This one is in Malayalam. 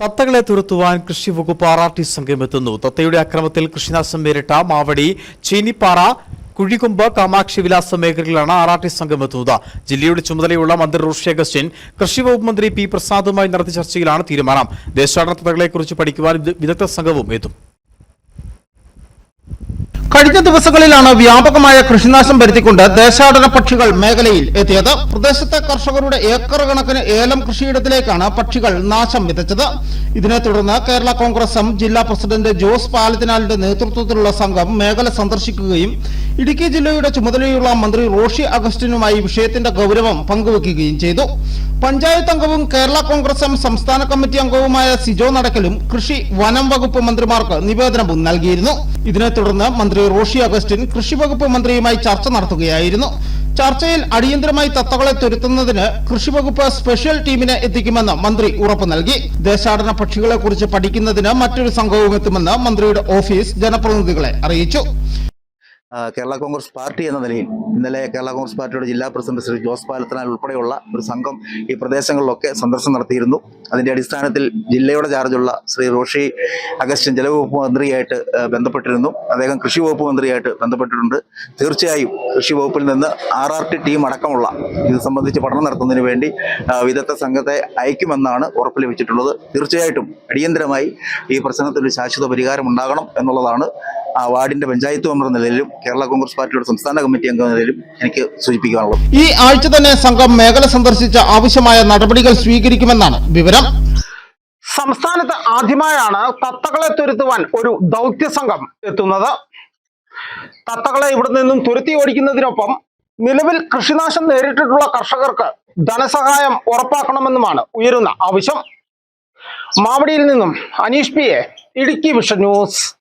തത്തകളെ തുരത്തുവാൻ കൃഷി വകുപ്പ് ആർ ആർ ടി സംഘം എത്തുന്നു തത്തയുടെ അക്രമത്തിൽ കൃഷിനാശം നേരിട്ട മാവടി ചീനിപ്പാറ കുഴികുമ്പ് കാമാക്ഷി വിലാസ മേഖലകളിലാണ് ആർ ആർ ടി സംഘം എത്തുന്നത് ജില്ലയുടെ ചുമതലയുള്ള മന്ത്രി റോഷി അഗസ്റ്റിൻ കൃഷി വകുപ്പ് മന്ത്രി പി പ്രസാദുമായി നടത്തിയ ചർച്ചയിലാണ് തീരുമാനം. ദേശാടന തത്തകളെക്കുറിച്ച് പഠിക്കുവാൻ വിദഗ്ധ സംഘവും എത്തും. കഴിഞ്ഞ ദിവസങ്ങളിലാണ് വ്യാപകമായ കൃഷിനാശം വരുത്തിക്കൊണ്ട് ദേശാടന പക്ഷികൾ മേഖലയിൽ എത്തിയത്. പ്രദേശത്തെ കർഷകരുടെ ഏക്കർ കണക്കിന് ഏലം കൃഷിയിടത്തിലേക്കാണ് പക്ഷികൾ നാശം വിതച്ചത്. ഇതിനെ തുടർന്ന് കേരള കോൺഗ്രസ് ജില്ലാ പ്രസിഡന്റ് ജോസ് പാലത്തിനാലിന്റെ നേതൃത്വത്തിലുള്ള സംഘം മേഖല സന്ദർശിക്കുകയും ഇടുക്കി ജില്ലയുടെ ചുമതലയുള്ള മന്ത്രി റോഷി അഗസ്റ്റിനുമായി വിഷയത്തിന്റെ ഗൗരവം പങ്കുവെക്കുകയും ചെയ്തു. പഞ്ചായത്ത് അംഗവും കേരള കോൺഗ്രസ് സംസ്ഥാന കമ്മിറ്റി അംഗവുമായ സിജോ നടക്കലും കൃഷി വനം വകുപ്പ് മന്ത്രിമാർക്ക് നിവേദനവും നൽകിയിരുന്നു. ഇതിനെ തുടർന്ന് മന്ത്രി റോഷി അഗസ്റ്റിൻ കൃഷി വകുപ്പ് മന്ത്രിയുമായി ചർച്ച നടത്തുകയായിരുന്നു. ചർച്ചയിൽ അടിയന്തരമായി തത്തകളെ തുരുത്തുന്നതിന് കൃഷി വകുപ്പ് സ്പെഷ്യൽ ടീമിനെ എത്തിക്കുമെന്ന് മന്ത്രി ഉറപ്പു നൽകി. ദേശാടന പക്ഷികളെ കുറിച്ച് പഠിക്കുന്നതിന് മറ്റൊരു സംഘവും എത്തുമെന്ന് മന്ത്രിയുടെ ഓഫീസ് ജനപ്രതിനിധികളെ അറിയിച്ചു. കേരള കോൺഗ്രസ് പാർട്ടി എന്ന നിലയിൽ ഇന്നലെ കേരള കോൺഗ്രസ് പാർട്ടിയുടെ ജില്ലാ പ്രസിഡന്റ് ശ്രീ ജോസ് പാലത്തനാൽ ഉൾപ്പെടെയുള്ള ഒരു സംഘം ഈ പ്രദേശങ്ങളിലൊക്കെ സന്ദർശനം നടത്തിയിരുന്നു. അതിന്റെ അടിസ്ഥാനത്തിൽ ജില്ലയുടെ ചാർജുള്ള ശ്രീ റോഷി അഗസ്റ്റിൻ ജലവകുപ്പ് മന്ത്രിയായിട്ട് ബന്ധപ്പെട്ടിരുന്നു. അദ്ദേഹം കൃഷി വകുപ്പ് മന്ത്രിയായിട്ട് ബന്ധപ്പെട്ടിട്ടുണ്ട്. തീർച്ചയായും കൃഷി വകുപ്പിൽ നിന്ന് ആർ ആർ ടി ടീം അടക്കമുള്ള ഇത് സംബന്ധിച്ച് പഠനം നടത്തുന്നതിന് വേണ്ടി വിദഗ്ധ സംഘത്തെ അയക്കുമെന്നാണ് ഉറപ്പ് ലഭിച്ചിട്ടുള്ളത്. തീർച്ചയായിട്ടും അടിയന്തരമായി ഈ പ്രശ്നത്തിൽ ശാശ്വത പരിഹാരം ഉണ്ടാകണം എന്നുള്ളതാണ് ആ വാർഡിന്റെ പഞ്ചായത്ത് മെമ്പർ എന്ന നിലയിലും കേരള കോൺഗ്രസ് പാർട്ടിയുടെ സംസ്ഥാന കമ്മിറ്റി അംഗം എന്ന നിലയിലും എനിക്ക് സൂചിപ്പിക്കാനുള്ളത്. ഈ ആഴ്ച തന്നെ സംഘം മേഖല സന്ദർശിച്ച് ആവശ്യമായ നടപടികൾ സ്വീകരിക്കുമെന്നാണ് വിവരം. സംസ്ഥാനത്ത് ആദ്യമായാണ് തത്തകളെ തുരുത്തുവാൻ ഒരു ദൗത്യ സംഘം എത്തുന്നത്. തത്തകളെ ഇവിടെ നിന്നും തുരുത്തി ഓടിക്കുന്നതിനൊപ്പം നിലവിൽ കൃഷിനാശം നേരിട്ടിട്ടുള്ള കർഷകർക്ക് ധനസഹായം ഉറപ്പാക്കണമെന്നുമാണ് ഉയരുന്ന ആവശ്യം. മാവടിയിൽ നിന്നും Aneesh P A Idukki vision news.